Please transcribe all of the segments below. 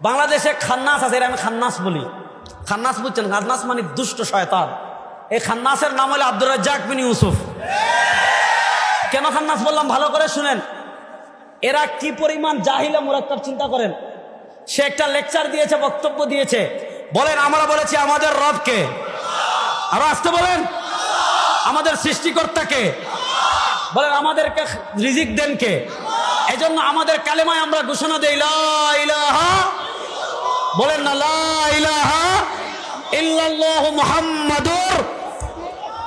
বাংলাদেশে খান্নাস আছে আমি খান্নাস বলি। খান্নাস বুঝছেন? খান্নাস মানে দুষ্ট শয়তান। এই খান্নাসের নাম হলো আব্দুর রাজ্জাক বিন ইউসুফ। কেন খান্নাস বললাম? ভালো করে শুনেন। এরা কি পরিমাণ জাহিলা মুরাক্কাব চিন্তা করেন? সে একটা লেকচার দিয়েছে, বক্তব্য দিয়েছে। বলেন, আমরা বলেছি আমাদের রবকে। আরও আসতে বলেন। আমাদের সৃষ্টিকর্তাকে। বলেন, আমাদেরকে রিজিক দেন কে? এজন্য আমাদের কালেমায় আমরা ঘোষণা দেই লাইলাহা বলেন না লাহা ইল্লাল্লাহ মুহাম্মাদুর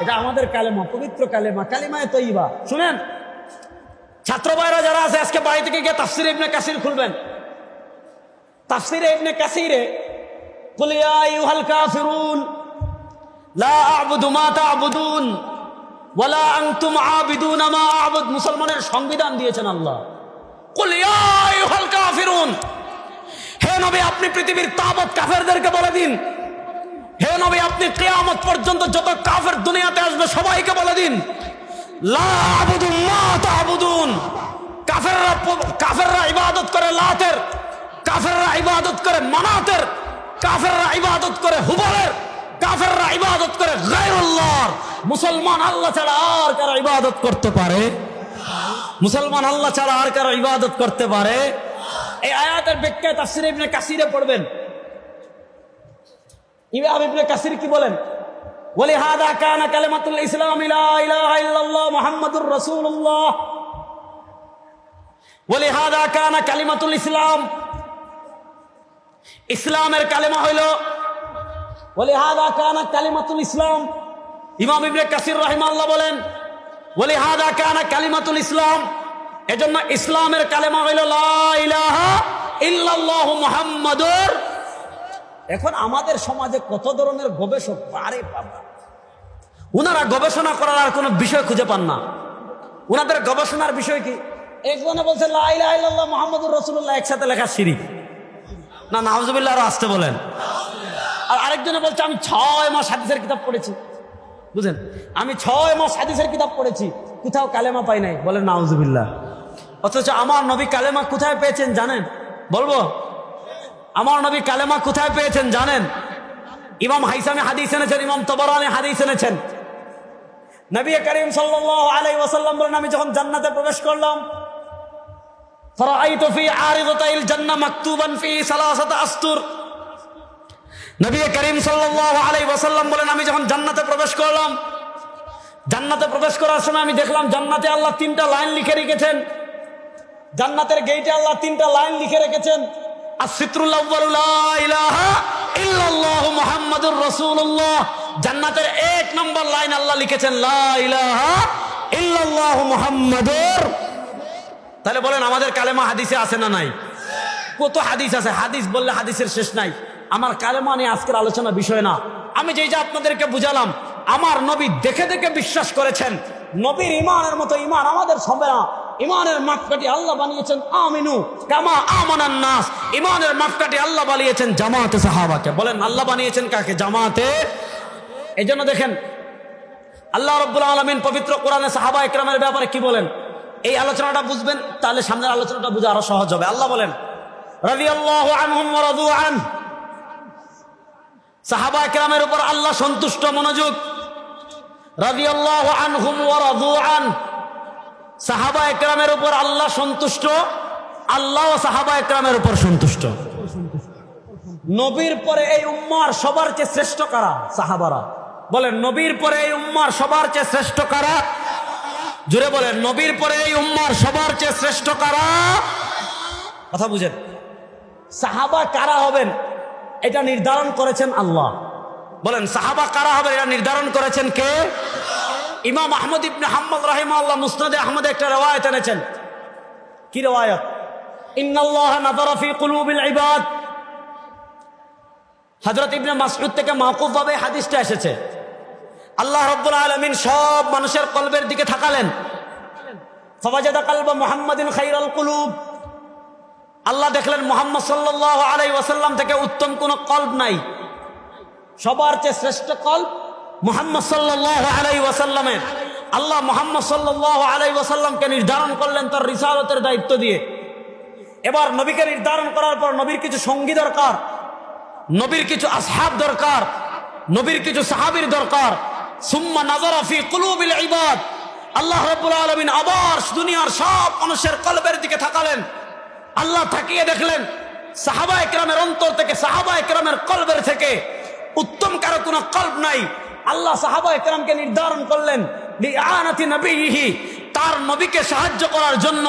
এটা আমাদের কালেমা, পবিত্র কালেমা, কালিমায় তৈবা শুনেন, ছাত্র ভাইরা যারা আছে, আজকে বাড়ি থেকে গিয়ে তাফসির ইবনে কাসির খুলবেন। তাফসির ইবনে কাসিরে কুল ইয়া আইয়ুহাল কাফিরুন, লা আবুদু মা তা'বুদুন ওয়ালা আনতুম আবিদুনা মা আবুদ। মুসলমানের সংবিধান দিয়েছেন আল্লাহ। ফিরুন হে নবী, আপনি পৃথিবীর তাবৎ কাফেরদেরকে বলে দিন। হে নবী, আপনি কেয়ামত পর্যন্ত যত কাফের দুনিয়াতে আসবে সবাইকে বলে দিন। কাফেররা কাফেররা ইবাদত করে লাতের, কাফেররা ইবাদত করে মানাতের, কাফেররা ইবাদত করে হুবলের কাফেররা ইবাদত করে গায়রুল্লাহর। মুসলমান আল্লাহ ছাড়া আর কারা ইবাদত করতে পারে মুসলমান আল্লাহ ছাড়া আর কারো ইবাদত করতে পারে এই আয়াতের ব্যাখ্যায় তাফসির ইবনে কাসিরে পড়বেন ইমাম ইবনে কাসির কি বলেন ولهذا كان كلمة الإسلام لا إله إلا الله محمد رسول الله ولهذا كان كلمة الإسلام ইসলামের কালেমা হইল ولهذا كان كلمة الإسلام ইমাম ইবনে কাসির রাহিমাল্লাহ বলেন বলি হাদা কানা কালিমাতুল ইসলাম। এজন্য ইসলামের কালেমা হইল মোহাম্মদুর। এখন আমাদের সমাজে কত ধরনের গবেষক? পারে পাবা ওনারা গবেষণা করার আর কোনো বিষয় খুঁজে পান না। ওনাদের গবেষণার বিষয় কি? একজনে বলছে মোহাম্মদুর রসুল্লাহ একসাথে লেখা সিঁড়ি না নাহজুবিল্লাহ আরও আসতে বলেন। আর আরেকজনে বলছে, আমি ছয় মাস হাদিসের কিতাব পড়েছি। বুঝেন? আমি ছয় মাস হাদিসের কিতাব পড়েছি, কোথাও কালেমা পাই নাই। বলেন, নাউজুবিল্লাহ। অথচ আমার নবী কালেমা কোথায় পেয়েছেন জানেন? বলব? আমার নবী কালেমা কোথায় পেয়েছেন জানেন? ইমাম হাইসামে হাদিস এনেছেন, ইমাম তবরানে হাদিস এনেছেন। নবী করিম সাল্লাল্লাহু আলাইহি ওয়াসাল্লাম বলেন, আমি যখন জান্নাতে প্রবেশ করলাম, ফরাআইতু ফি আরিদাতাইল জান্নাহ মাকতুবান ফি সালাসাত আস্তুর। নবী করিম সাল্লাল্লাহু আলাইহি ওয়াসাল্লাম বলেন, আমি যখন জান্নাতে প্রবেশ করলাম, জান্নাতে প্রবেশ করার সময় আমি দেখলাম জান্নাতে আল্লাহ তিনটা লাইন লিখে রেখেছেন। জান্নাতের গেইটে আল্লাহ তিনটা লাইন লিখে রেখেছেন। ইল্লাল্লাহু মুহাম্মাদুর রাসূলুল্লাহ। জান্নাতের এক নম্বর লাইন আল্লাহ লিখেছেন মুহাম্মাদুর। তাহলে বলেন, আমাদের কালেমা হাদিসে আছে না নাই? কত হাদিস আছে? হাদিস বললে হাদিসের শেষ নাই। আমার কালেমা নিয়ে আজকের আলোচনা বিষয় না। আমি যেই যে আপনাদেরকে বুঝালাম, আমার নবী দেখে দেখে বিশ্বাস করেছেন। নবীর ইমানের মতো ইমান আমাদের সবে না। ইমানের মাপকাঠি আল্লাহ বানিয়েছেন আমিনু কামা আমানান নাস। ইমানের মাপকাঠি আল্লাহ বানিয়েছেন জামাতে সাহাবাকে। বলেন, আল্লাহ বানিয়েছেন কাকে? জামাতে। এই জন্য দেখেন, আল্লাহ রব্বুল আলমিন পবিত্র কোরআনে সাহাবা একরামের ব্যাপারে কি বলেন? এই আলোচনাটা বুঝবেন, তাহলে সামনের আলোচনাটা বুঝে আরও সহজ হবে। আল্লাহ বলেন রবি আল্লাহ আনহুম রাদু আন সাহাবা একরামের উপর আল্লাহ সন্তুষ্ট মনোযোগ। রবি আল্লাহ আনহুম আন। সাহাবা একরামের উপর আল্লাহ সন্তুষ্ট, আল্লাহ সাহাবা একরামের উপর সন্তুষ্ট। নবীর পরে এই উম্মার সবার চেয়ে শ্রেষ্ঠ কারা? সাহাবারা। বলেন, নবীর পরে এই উম্মার সবার চেয়ে শ্রেষ্ঠ কারা? জুড়ে বলেন, নবীর পরে এই উম্মার সবার চেয়ে শ্রেষ্ঠ কারা? কথা বুঝেন। সাহাবা কারা হবেন? এটা নির্ধারণ করেছেন আল্লাহ। বলেন সাহাবা কারা হবে? এটা নির্ধারণ করেছেন কে? ইমাম আহমদ ইবনে হাম্মদ রাহিমা আল্লাহ মুসনাদে আহমদ একটা রেওয়ায়ত এনেছেন। কি রেওয়ায়ত? ইবাদ। হযরত ইবনে মাসউদ থেকে মাওকুফ ভাবে হাদিসটা এসেছে। আল্লাহ রব্বুল আলামিন সব মানুষের কলবের দিকে থাকালেন। ফাওয়াজাদা কালবা মুহাম্মাদিন খাইরাল কুলুব। আল্লাহ দেখলেন মোহাম্মদ সাল্লাল্লাহু আলাইহি ওয়াসাল্লাম থেকে উত্তম কোনো কল্প নাই। সবার চেয়ে শ্রেষ্ঠ কল্প মোহাম্মদ সাল্লাল্লাহু আলাইহি ওয়াসাল্লামের। আল্লাহ মোহাম্মদ সাল্লাল্লাহু আলাইহি ওয়াসাল্লামকে নির্ধারণ করলেন তার রিসালতের দায়িত্ব দিয়ে। এবার নবীকে নির্ধারণ করার পর নবীর কিছু সঙ্গী দরকার, নবীর কিছু আসহাব দরকার, নবীর কিছু সাহাবির দরকার। সুম্মা নাজারা ফি কুলুবিল ইবাদ। আল্লাহ রাব্বুল আলামিন আবার দুনিয়ার সব মানুষের কলবের দিকে তাকালেন। আল্লাহ থাকিয়ে দেখলেন সাহাবা একরামের অন্তর থেকে, সাহাবা একরামের কলবের থেকে উত্তম কারও কোনো কল্প নাই। আল্লাহ সাহাবা একরামকে নির্ধারণ করলেন তার নবীকে সাহায্য করার জন্য,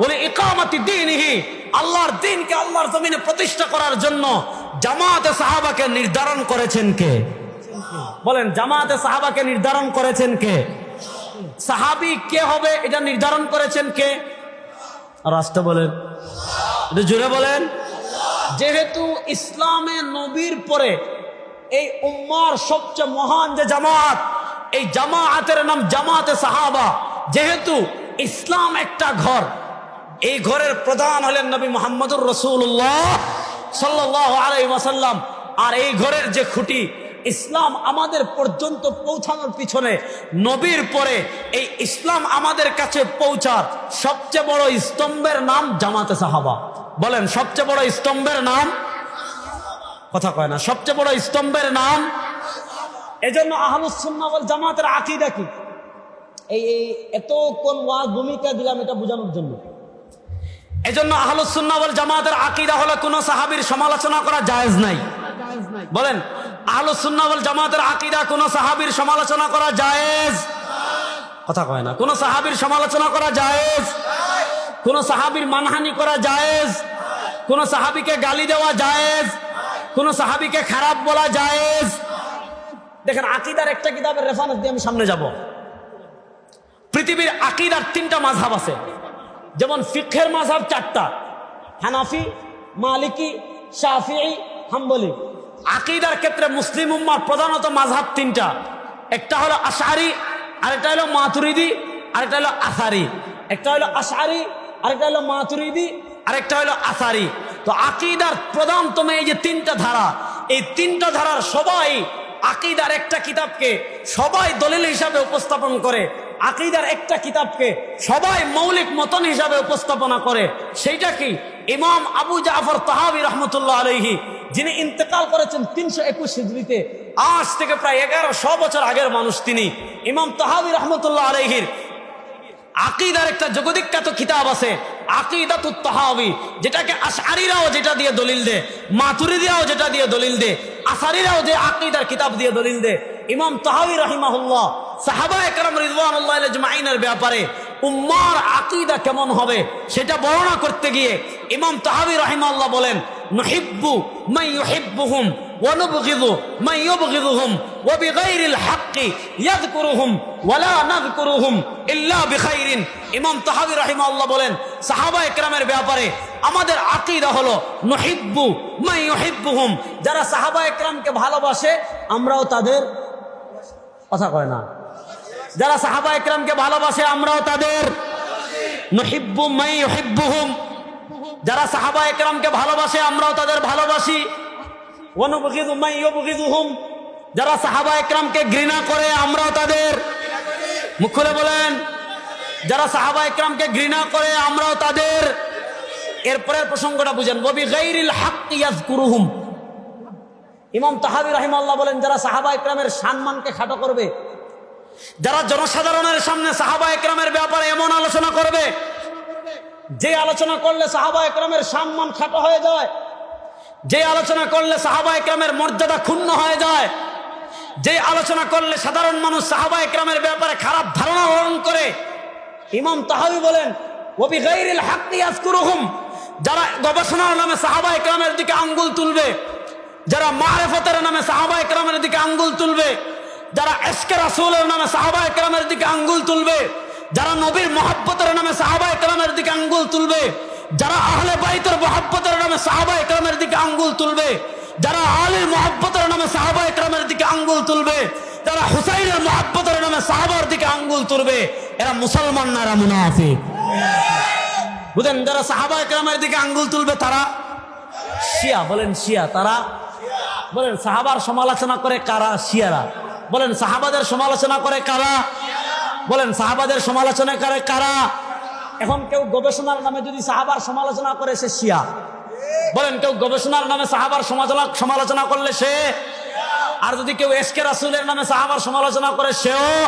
বলে ইকামাতি দিনহি, আল্লাহর দিনকে আল্লাহর জমিনে প্রতিষ্ঠা করার জন্য জামাতে সাহাবাকে নির্ধারণ করেছেন কে? বলেন, জামাতে সাহাবাকে নির্ধারণ করেছেন কে? সাহাবি কে হবে এটা নির্ধারণ করেছেন কে? রাষ্ট্র বলেন। জুড়ে বলেন। যেহেতু ইসলামে নবীর পরে এই উম্মার সবচেয়ে মহান যে জামাত, এই জামায়াতের নাম জামাতে সাহাবা। যেহেতু ইসলাম একটা ঘর, এই ঘরের প্রধান হলেন নবী মোহাম্মদুর রসুল্লাহ সাল্লাহ আলাই ওয়াসাল্লাম। আর এই ঘরের যে খুঁটি, ইসলাম আমাদের পর্যন্ত পৌঁছানোর পিছনে নবীর পরে এই ইসলাম আমাদের কাছে পৌঁছার সবচেয়ে বড় স্তম্ভের নাম জামাতে সাহাবা। বলেন সবচেয়ে বড় স্তম্ভের নাম? কথা কয় না সবচেয়ে বড় স্তম্ভের নাম? এজন্য আহলুসুন্না বল জামাতের আকিদা কি? এই এত কোন ওয়াজ ভূমিকা দিলাম এটা বোঝানোর জন্য। এজন্য আহলুসুন্না বল জামাতের আকিদা হলো কোনো সাহাবীর সমালোচনা করা জায়েজ নাই। বলেন আহলুসুন্না বল জামাতের আকিদা কোনো সাহাবীর সমালোচনা করা জায়েজ? কথা কয় না কোন সাহাবীর সমালোচনা করা জায়েজ? কোন সাহাবীর মানহানি করা জায়েজ? কোন সাহাবীকে গালি দেওয়া জায়েজ? কোন সাহাবীকে খারাপ বলা জায়েজ? দেখেন, আকিদার একটা কিতাবের রেফারেন্স দিয়ে আমি সামনে যাব। পৃথিবীর আকিদার তিনটা মাঝহাব আছে। যেমন ফিখের মাঝহাব চারটা। হানাফি, মালিকি, শাফিঈ, হাম্বলি। আকিদার ক্ষেত্রে মুসলিম উম্মার প্রধানত মাঝহাব তিনটা। একটা হলো আশারি আরেকটা হলো মাতুরিদি, আরেকটা হলো আসারি। একটা হলো আশারি আরেকটা হলো মাতুরিদি, আরেকটা হলো আসারি। তো আকিদার প্রধানতম এই যে তিনটা ধারা, এই তিনটা ধারার সবাই আকিদার একটা কিতাবকে সবাই দলিল হিসাবে উপস্থাপন করে, আকিদার একটা কিতাবকে সবাই মৌলিক মতন হিসাবে উপস্থাপনা করে। সেইটা কি? ইমাম আবু জাফর তাহাবি রহমতুল্লাহ আলহি যিনি ইন্তেকাল করেছেন তিনশো একুশ হিজড়িতে, আজ থেকে প্রায় এগারোশো বছর আগের মানুষ তিনি। ইমাম তাহাবি রহমতুল্লাহ আলহির আকিদার একটা জগদিখ্যাত কিতাব আছে, আকিদাত তাহাবি, যেটাকে আশারিরাও যেটা দিয়ে দলিল দে মাতুরিদিরাও যেটা দিয়ে দলিল দে আসারিরাও যে আকিদার কিতাব দিয়ে দলিল দে। ইমাম তাহাবি রাহিমাহুল্লাহ, সাহাবা একরাম রিদওয়ানুল্লাহ আজমাইনের ব্যাপারে, উম্মার আকিদা কেমন হবে সেটা বর্ণনা করতে গিয়ে ইমাম তাহাবি রাহিমাল্লাহ বলেন, নহিব্বু মাই ইউহিব্বুহুম ونبغض من يبغضهم وبغير الحق يذكرهم ولا نذكرهم إلا بخير ইমাম তাহাবি রাহিমাল্লাহ বলেন সাহাবা একরামের ব্যাপারে আমাদের আকিদা হলো নহিব্বু মাই ইউহিব্বুহুম যারা সাহাবা একরামকে ভালোবাসে আমরাও তাদের কথা কয় না যারা সাহাবা একরামকে ভালোবাসে আমরাও তাদের নহিব্বু মাই ইউহিব্বুহুম যারা সাহাবা একরামকে ভালোবাসে আমরাও তাদের ভালোবাসি অনুবগিদু মাই ইউবগিদুহুম যারা সাহাবা একরামকে ঘৃণা করে, আমরাও তাদের। মুখ খুলে বলেন। যারা সাহাবা একরামকে ঘৃণা করে, আমরাও তাদের। এরপরের প্রসঙ্গটা বুঝেন। ববি গাইরিল হাক ইয়াজকুরুহুম ইমাম তাহাবি রাহিমাল্লাহ বলেন, যারা সাহাবা একরামের সম্মানকে খাটো করবে, যারা জনসাধারণের সামনে সাহাবা একরামের ব্যাপারে এমন আলোচনা করবে, যে আলোচনা করলে সাহাবা একরামের সম্মান খাটো হয়ে যায় যে আলোচনা করলে সাহাবা একরামের মর্যাদা ক্ষুণ্ণ হয়ে যায়, যে আলোচনা করলে সাধারণ মানুষ সাহাবা একরামের ব্যাপারে খারাপ ধারণা গ্রহণ করে, ইমাম তাহাবি বলেন যারা গবেষণার নামে সাহাবা একরামের দিকে আঙ্গুল তুলবে, যারা মারেফতের নামে সাহাবা একরামের দিকে আঙ্গুল তুলবে, যারা এসকে রাসুলের নামে সাহাবা একরামের দিকে আঙ্গুল তুলবে, যারা নবীর মহাব্বতের নামে সাহাবা একরামের দিকে আঙ্গুল তুলবে যারা আহলে বাইতের মহাব্বতের নামে সাহাবা একরামের দিকে আঙ্গুল তুলবে, যারা আলীর মহাব্বতের নামে সাহাবা একরামের দিকে আঙ্গুল তুলবে, যারা হুসাইনের মহাব্বতের নামে সাহাবার দিকে আঙ্গুল তুলবে, এরা মুসলমান না এরা মুনাফিক। বুঝেন, যারা সাহাবা একরামের দিকে আঙ্গুল তুলবে তারা শিয়া, বলেন শিয়া তারা? বলেন, সাহাবার সমালোচনা করে কারা? শিয়ারা। বলেন, সাহাবাদের সমালোচনা করে কারা? বলেন, সাহাবাদের সমালোচনা করে কারা? এখন কেউ গবেষণার নামে যদি সাহাবার সমালোচনা করে, সে শিয়া। বলেন, কেউ গবেষণার নামে সাহাবার সমালোচনা সমালোচনা করলে সে? আর যদি কেউ এসকে রাসুলের নামে সাহাবার সমালোচনা করে, সেও?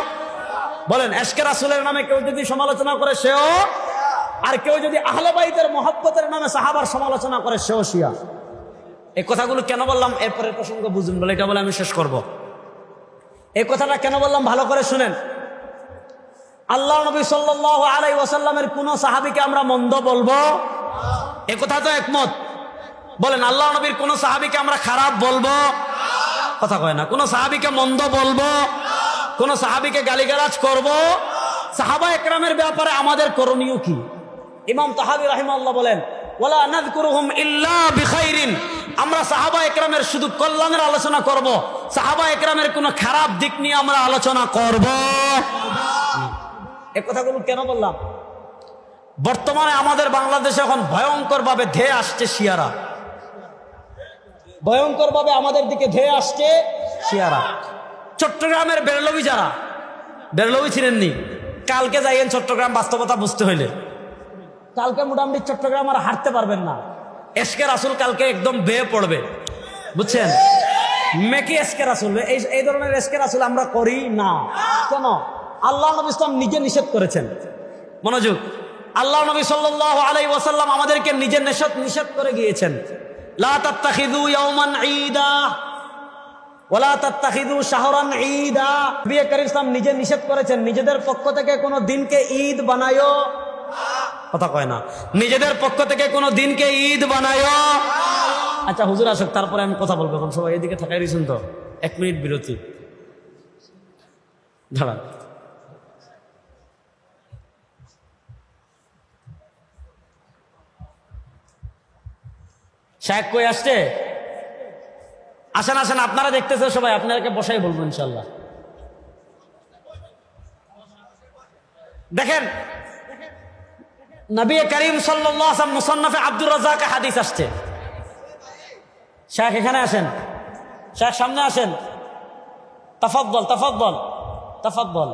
বলেন, এসকে রাসুলের নামে কেউ যদি সমালোচনা করে, সেও? আর কেউ যদি আহলে বাইতের মহব্বতের নামে সাহাবার সমালোচনা করে, সেও শিয়া। এই কথাগুলো কেন বললাম? এরপরের প্রসঙ্গ বুঝুন বলে এটা বলে আমি শেষ করব। এই কথাটা কেন বললাম? ভালো করে শুনেন। আল্লাহ নবী সাল্লাহ আলাই ওয়াসাল্লামের কোন সাহাবিকে আমরা মন্দ বলব? এ কথা তো একমত। বলেন, আল্লাহ নবীর কোন সাহাবিকে আমরা খারাপ বলব? কথা কয় না। কোন সাহাবিকে মন্দ বলব? কোন সাহাবিকে গালিগালাজ করব? সাহাবা একরামের ব্যাপারে আমাদের করণীয় কি? ইমাম তাহাবি রাহিমাল্লাহ বলেন ইল্লা আমরা সাহাবা একরামের শুধু কল্যাণের আলোচনা করব। সাহাবা একরামের কোনো খারাপ দিক নিয়ে আমরা আলোচনা করব। এ কথাগুলো কেন বললাম? বর্তমানে আমাদের বাংলাদেশে এখন ভয়ঙ্কর ভাবে ধেয়ে আসছে শিয়ারা। ভয়ঙ্কর ভাবে আমাদের দিকে ধেয়ে আসছে শিয়ারা। চট্টগ্রামের বেরলবি যারা বেরলবি ছিলেননি, কালকে যাইয়েন চট্টগ্রাম বাস্তবতা বুঝতে হইলে। কালকে মোটামুটি চট্টগ্রাম আর হাঁটতে পারবেন না। এসকে রাসুল কালকে একদম বেয়ে পড়বে। বুঝছেন? মেকি এসকে রাসুল, এই ধরনের এসকে রাসুল আমরা করি না। কেন? আল্লাহ নবী ইসলাম নিজে নিষেধ করেছেন। মনোযোগ। আল্লাহ নবী সাল্লাহ আলাই ওয়াসাল্লাম আমাদেরকে নিজে নিষেধ নিষেধ করে গিয়েছেন। নিজে নিষেধ করেছেন, নিজেদের পক্ষ থেকে কোনো দিনকে ঈদ বানায়ো কথা কয় না। নিজেদের পক্ষ থেকে কোনো দিনকে ঈদ বানায়ো আচ্ছা হুজুর আসুক, তারপরে আমি কথা বলব। এখন সবাই এদিকে থাকাই রয়েছেন তো। এক মিনিট বিরতি। দাঁড়ান। শায়েক কই আসছে? আসেন আসেন, আপনারা দেখতেছে সবাই, আপনাদেরকে বসাই বলব ইনশাল্লাহ দেখেন, নবী করিম সাল্লাম মুসন্নফে আব্দুর রাজাক হাদিস আসছে। শেখ এখানে আসেন। শেখ সামনে আসেন। তফাদ্দল তফাদ্দল তফাদ্দল।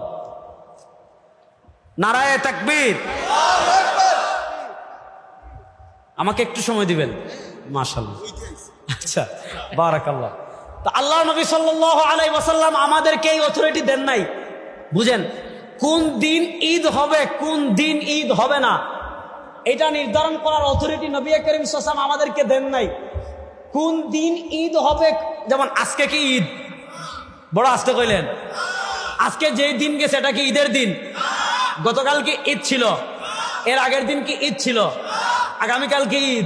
নারায় তাকবীর। আমাকে একটু সময় দিবেন। মাশাল্লাহ আচ্ছা বারাকাল্লাহ। তো আল্লাহ নবী সাল্লাল্লাহু আলাই ওয়াসাল্লাম আমাদেরকে এই অথরিটি দেন নাই। বুঝেন কোন দিন ঈদ হবে কোন দিন ঈদ হবে না। এটা নির্ধারণ করার অথরিটি নবী করিম সাসাম আমাদেরকে দেন নাই। কোন দিন ঈদ হবে যেমন আজকে কি ঈদ? বড় আসতে কইলেন। আজকে যেই দিন গেছে এটা কি ঈদের দিন? গতকাল কি ঈদ ছিল? এর আগের দিন কি ঈদ ছিল? আগামীকাল কি ঈদ?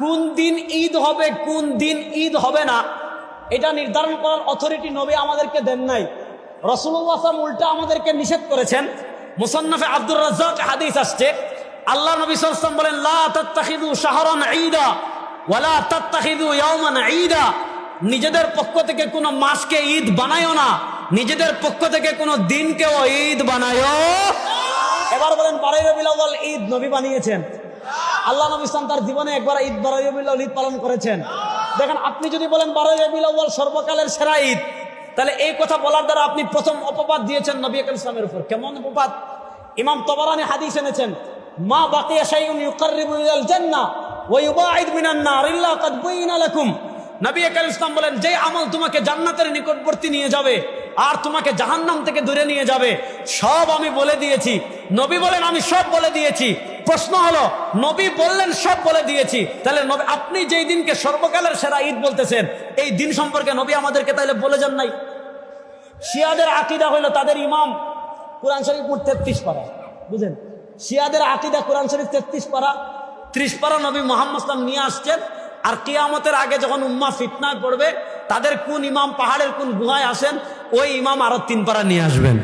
কোন দিন ঈদ হবে, কোন দিন ঈদ হবে না, এটা নির্ধারণ করার অথরিটি নবী আমাদেরকে দেন নাই। রসুল্লাহাম উল্টা আমাদেরকে নিষেধ করেছেন। মুসন্নফে আব্দুর রাজ্জাক হাদিস আসছে। আল্লাহ নবী সাল্লাম বলেন, লা শাহরান ঈদা ওয়ালা নিজেদের পক্ষ থেকে কোনো মাসকে ঈদ বানায়ও না, নিজেদের পক্ষ থেকে কোনো দিনকেও ঈদ বানায়ও এবার বলেন রবিউল আউয়াল ঈদ নবী বানিয়েছেন। আল্লাহ নবী ইসলাম তার জীবনে একবার ঈদ, বারোই রবিউল আউয়াল ঈদ পালন করেছেন। দেখেন, আপনি যদি বলেন বারোই রবিউল আউয়াল সর্বকালের সেরা ঈদ, তাহলে এই কথা বলার দ্বারা আপনি প্রথম অপবাদ দিয়েছেন নবী আকাল ইসলামের উপর। কেমন অপবাদ? ইমাম তবরানি হাদিস এনেছেন, মা বাকিয়া শাইউন ইউকাররিবু জান্নাহ ওয়া ইউবাঈদ মিনান নার ইল্লা কাদ বাইনা লাকুম। নবী একাল ইসলাম বলেন যে আমল তোমাকে জান্নাতের নিকটবর্তী নিয়ে যাবে আর তোমাকে জাহান্নাম থেকে দূরে নিয়ে যাবে, সব আমি বলে দিয়েছি। নবী বলেন, আমি সব বলে দিয়েছি। প্রশ্ন হলো, নবী বললেন, সব বলে দিয়েছি। তাহলে আপনি যেই দিনকে সর্বকালের সেরা ঈদ বলতেছেন, এই দিন সম্পর্কে নবী আমাদেরকে তাহলে বলে যান নাই। শিয়াদের আকিদা হইল তাদের ইমাম কোরআন শরীফ তেত্রিশ পারা বুঝেন শিয়াদের আকিদা কোরআন শরীফ তেত্রিশ পারা, ত্রিশ পারা নবী মোহাম্মদ নিয়ে আসছেন। আর কেয়ামতের আগে যখন উম্মা ফিতনায় পড়বে তাদের কোন ইমাম পাহাড়ের কোন গুহায় আসেন ওই ইমাম আরও তিন পারা নিয়ে আসবেন।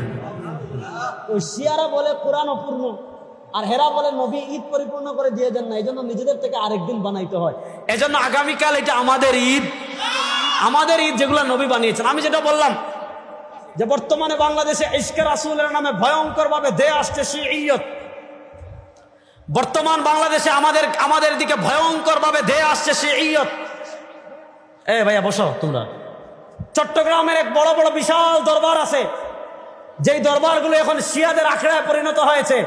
ওই শিয়ারা বলে কোরআন অপূর্ণ আর হেরা বলে নবী ঈদ পরিপূর্ণ করে দিয়ে দেন না এই জন্য নিজেদের থেকে আরেকদিন বানাইতে হয়। এজন্য আগামীকাল এটা আমাদের ঈদ। আমাদের ঈদ যেগুলো নবী বানিয়েছেন। আমি যেটা বললাম যে বর্তমানে বাংলাদেশে ইস্কে রাসুলের নামে ভয়ঙ্কর ভাবে দে আসছে শিয়ত বর্তমান বাংলাদেশে আমাদের আমাদের দিকে ভয়ঙ্কর ভাবে ধেয়ে আসছে শিয়ত এ ভাইয়া, বসো তোমরা। চট্টগ্রামের এক বড় বড় বিশাল দরবার আছে। যেই দরবারগুলো এখন শিয়াদের আখড়ায় পরিণত হয়েছে।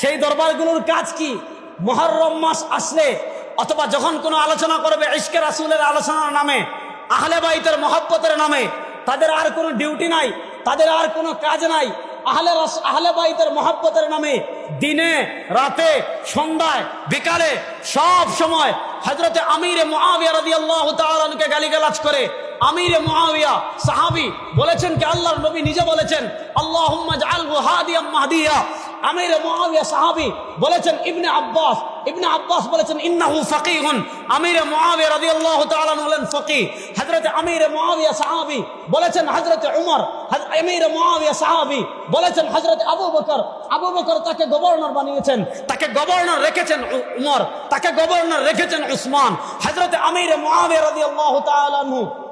সেই দরবারগুলোর কাজ কি? মহরম মাস আসলে, অথবা যখন কোনো আলোচনা করবে ইশকে রাসুলের আলোচনার নামে, আহলে বাইতের মহব্বতের নামে, তাদের আর কোনো ডিউটি নাই, তাদের আর কোনো কাজ নাই। আহলে আহলে বাইতের মহাব্বতের নামে দিনে, রাতে, সন্ধ্যায়, বিকালে, সব সময় হজরতে আমিরে মুআবিয়া আল্লাহ তাআলাকে গালিগালাজ করে আমিরে মহাবিয়া সাহাবি বলেছেন কি, আল্লাহর নবী নিজে বলেছেন আল্লাহ আমিরে মুআবিয়া সাহাবী বলেছেন, ইবনে আব্বাস ইবনে আব্বাস বলেছেন, ইন্নাহু ফাকিহুন। আমিরে মুআবিয়া রাদিয়াল্লাহু তাআলা হলেন ফকিহ। হযরত আমিরে মুআবিয়া সাহাবী বলেছেন, হযরত উমর আমিরে মুআবিয়া সাহাবী বলেছেন, হযরত আবু বকর আবু বকর তাকে গভর্নর বানিয়েছেন, তাকে গভর্নর রেখেছেন উমর, তাকে গভর্নর রেখেছেন উসমান। হযরত আমিরে মুআবিয়া রাদিয়াল্লাহু তাআলা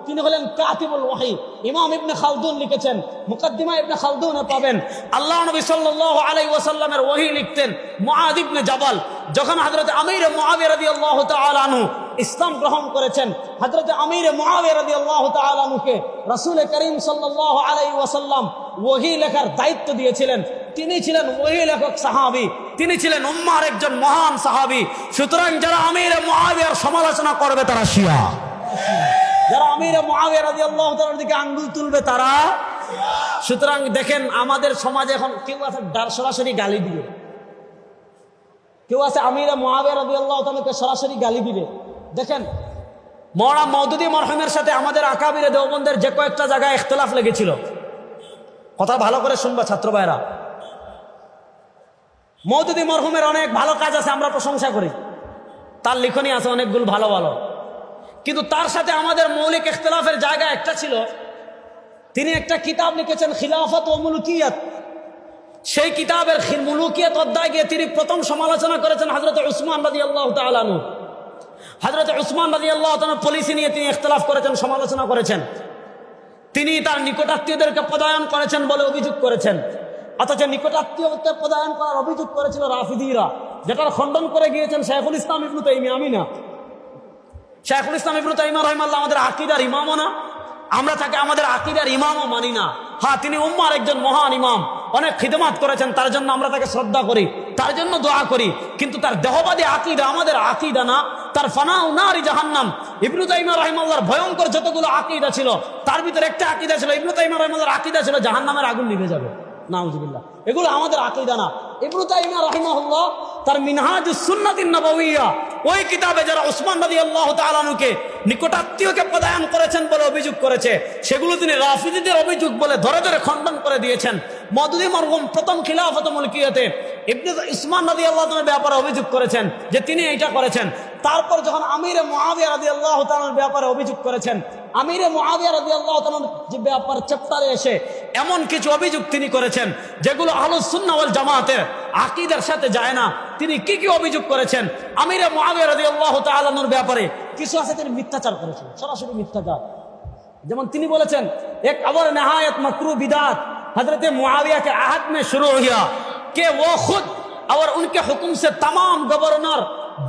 তিনি হলেন কাতিবুল ওয়াহি। ইমাম ইবনে খালদুন লিখেছেন, মুকদ্দিমা ইবনে খালদুনে পাবেন। আল্লাহ নবী সাল্লাল্লাহু আলাইহি ওয়াসাল্লামের ওহী লিখতেন মুআদ ইবনে জাবাল, যখন হযরত আমির মুআবিয়া রাদিয়াল্লাহু তাআলা আনহু ইসলাম গ্রহণ করেছেন। হযরত আমির মুআবিয়া রাদিয়াল্লাহু তাআলা আনহুকে রাসূল করিম সাল্লাল্লাহু আলাইহি ওয়াসাল্লাম ওহী লেখার দায়িত্ব দিয়েছিলেন। তিনি ছিলেন ওহি লেখক সাহাবী, তিনি ছিলেন উম্মার একজন মহান সাহাবী। সুতরাং যারা আমির মুআবিয়ার সমালোচনা করবে তারা শিয়া। যারা আমির মুআবিয়া রাদিয়াল্লাহু তাআলার দিকে আঙ্গুল তুলবে তারা সুতরাং দেখেন আমাদের সমাজে এখন কেউ আছে ডার সরাসরি গালি দিবে। কেউ আছে আমির মুআবিয়া রাদিয়াল্লাহু তাআলাকে সরাসরি গালি দিবে। দেখেন মরা মৌদুদি মরহমের সাথে আমাদের আকাবিরে দেওবন্দের যে কয়েকটা জায়গায় ইখতলাফ লেগেছিল। কথা ভালো করে শুনবা ছাত্র ভাইরা। মৌদুদি মরহুমের অনেক ভালো কাজ আছে, আমরা প্রশংসা করি। তার লিখনই আছে অনেকগুলো ভালো ভালো। কিন্তু তার সাথে আমাদের মৌলিক ইখতলাফের জায়গা একটা ছিল। তিনি একটা কিতাব লিখেছেন, খিলাফত ও মুলুকিয়াত। সেই কিতাবের মুলুকিয়াত অধ্যায় গিয়ে তিনি প্রথম সমালোচনা করেছেন হজরত উসমান রাজি আল্লাহ তালু হজরত উসমান রাজি আল্লাহ পলিসি নিয়ে তিনি ইখতলাফ করেছেন, সমালোচনা করেছেন। তিনি তার নিকটাত্মীয়দেরকে পদায়ন করেছেন বলে অভিযোগ করেছেন। অথচ নিকটাত্মীয়কে পদায়ন করার অভিযোগ করেছিল রাফিদিরা, যেটার খণ্ডন করে গিয়েছেন শেখুল ইসলাম ইবনু তাইমি আমি না শেখুল ইসলাম ইবনু তাইমা রহমাল্লাহ আমাদের আকিদার ইমামও না। আমরা তাকে আমাদের আকিদার ইমামও মানি না। হ্যাঁ তিনি উম্মার একজন মহান ইমাম। অনেক খিদমাত করেছেন, তার জন্য আমরা তাকে শ্রদ্ধা করি, তার জন্য দোয়া করি। কিন্তু তার দেহবাদী আকিদা আমাদের আকিদা না। তার ফানাও নারী জাহান্নাম। ইবনু তাইমা রহমাল্লাহর ভয়ঙ্কর যতগুলো আকিদা ছিল, তার ভিতরে একটা আকিদা ছিল, ইবনু তাইমা রহমাল্লাহর আকিদা ছিল, জাহান্নামের আগুন নিভে যাবে। নাউজুবিল্লাহ। এগুলো আমাদের আকিদা না। ইবনু তাইমা রহিমাহুল্লাহ তার মিনহাজ সুন্নাতিন নবওয়িয়া ওই কিতাবে যারা ওসমান রাদিয়াল্লাহু তাআলাকে নিকটাত্মীয়কে পদায়ন করেছেন বলে অভিযোগ করেছে, সেগুলো তিনি রাফিদিদের অভিযোগ বলে ধরে ধরে খণ্ডন করে দিয়েছেন। মদুদি মরহুম প্রথম খিলাফত মুলকিয়তে ইবনে ইসমান রাদিয়াল্লাহু তাআলার ব্যাপারে অভিযোগ করেছেন যে তিনি এইটা করেছেন। তারপর যখন আমিরে মুআবিয়া রাদিয়াল্লাহু তাআলার ব্যাপারে অভিযোগ করেছেন আমিরে মুআবিয়া রাদিয়াল্লাহু তাআলার যে ব্যাপার চ্যাপ্টারে এসে এমন কিছু অভিযোগ তিনি করেছেন যেগুলো আহলুস সুন্নাহ ওয়াল জামাতের আকীদার সাথে যায় না তিনি কি কি অভিযোগ করেছেন আমিরে মুআবিয়া রাদিয়াল্লাহু তাআলার ব্যাপারে কিছু আছে তিনি মিথ্যাচার করেছেন সরাসরি মিথ্যাচার যেমন তিনি বলেছেন এক अवर नहायत मकरू बिदात हजरत मुआविया के आहद में शुरू हुआ कि वो खुद और उनके हुक्म से तमाम गवर्नर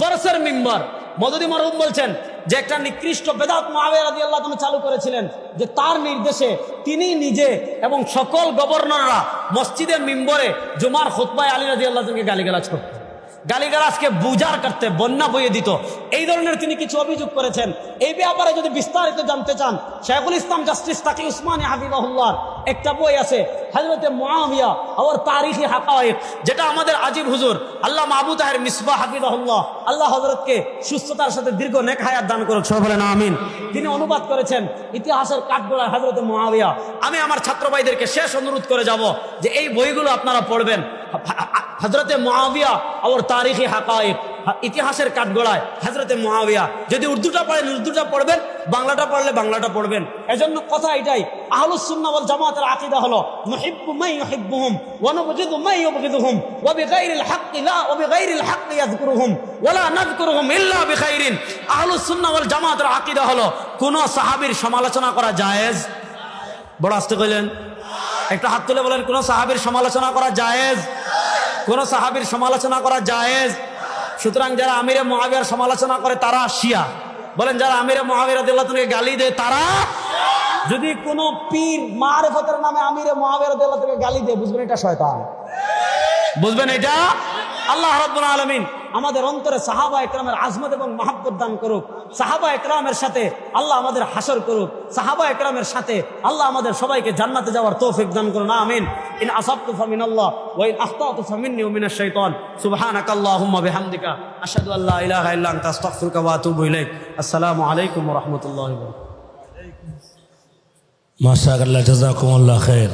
बरसर मिंबर মদুদি মরহুম বলছেন যে একটা নিকৃষ্ট বেদাত মুআবিয়া রাদিয়াল্লাহু তাআলা চালু করেছিলেন, যে তার নির্দেশে তিনি নিজে এবং সকল গভর্নররা মসজিদের মিম্বরে জুমার খুতবায় আলী রাদিয়াল্লাহু তাআলাকে গালিগালাজ করতেন গালিগালাজকে বুজার করতে বন্যা বইয়ে দিত। এই ধরনের তিনি কিছু অভিযোগ করেছেন। এই ব্যাপারে যদি বিস্তারিত জানতে চান, শেখুল ইসলাম জাস্টিস তাকি উসমানী হাবিবাহুল্লাহ একটা বই আছে হজরতে মুআবিয়া আর তারিখি হাকায়েক, যেটা আমাদের আজিব হুজুর আল্লাহ মাহবুদ আহের মিসবা হাফিজাহুল্লাহ, আল্লাহ হজরতকে সুস্থতার সাথে দীর্ঘ নেক হায়াত দান করুক সব আমিন। তিনি অনুবাদ করেছেন ইতিহাসের কাঠগোড়ায় হজরতে মুআবিয়া আমি আমার ছাত্র ভাইদেরকে শেষ অনুরোধ করে যাব যে এই বইগুলো আপনারা পড়বেন। হজরতে মুআবিয়া আর তারিখি হাকায়েক ইতিহাসের কাঠগড়ায় হাজরতে মহাবিয়া যদি উর্দুটা পড়েন, উর্দুটা পড়বেন, বাংলাটা পড়লে বাংলাটা পড়বেন। এজন্য কথা এটাই, আহলুস সুন্নাহ ওয়াল জামাতের আকীদা হলো মুহিব্বু মান ইউহিব্বুহুম ওয়া নুবগিদু মান ইউবগিদুহুম ওয়া বিগাইরিল হাক্কি লা ওয়া বিগাইরিল হাক্কি ইয়াযকুরুহুম ওয়া লা নাযকুরুহুম ইল্লা বিখাইরিন। আহলুস সুন্নাহ ওয়াল জামাতের আকীদা হলো, কোন সাহাবীর সমালোচনা করা জায়েজ? বড় আস্তে কইলেন। একটা হাত তুলে বলেন, কোন সাহাবীর সমালোচনা করা জায়েজ? কোন সাহাবীর সমালোচনা করা জায়েজ? সুতরাং যারা আমিরে মহাবিয়ার সমালোচনা করে, তারা শিয়া। বলেন, যারা আমিরে মহাবির আদিল্লাহকে গালি দেয়, তারা যদি কোনো পীর মারেফতের নামে আমিরে মহাবির আদিল্লাহকে গালি দেয়, বুঝবেন এটা শয়তান। বুঝবেন এটা? আল্লাহ রব্বুল আলমিন। আমাদের অন্তরে সাহাবা একরামের আজমত এবং মাহাব্বত দান করুক। সাহাবা একরামের সাথে আল্লাহ আমাদের হাসর করুক। সাহাবা একরামের সাথে আল্লাহ আমাদের সবাইকে জান্নাতে যাওয়ার তৌফিক দান করুন। আমিন। ইন আসাবতু ফামিন আল্লাহ ওয়া ইন আখতাতু ফামিন্নি ওয়া মিনাশ শাইতান। সুবহানাকা আল্লাহুম্মা বিহামদিকা। আশহাদু আল্লা ইলাহা ইল্লা আনতা, আস্তাগফিরুকা ওয়া আতুবু ইলাইক। আসসালামু আলাইকুম ওয়া রাহমাতুল্লাহি ওয়া বারাকাতুহু। মাশাআল্লাহ, জাজাকুমুল্লাহ খের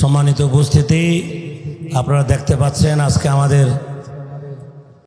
সম্মানিত উপস্থিতি, আপনারা দেখতে পাচ্ছেন আজকে আমাদের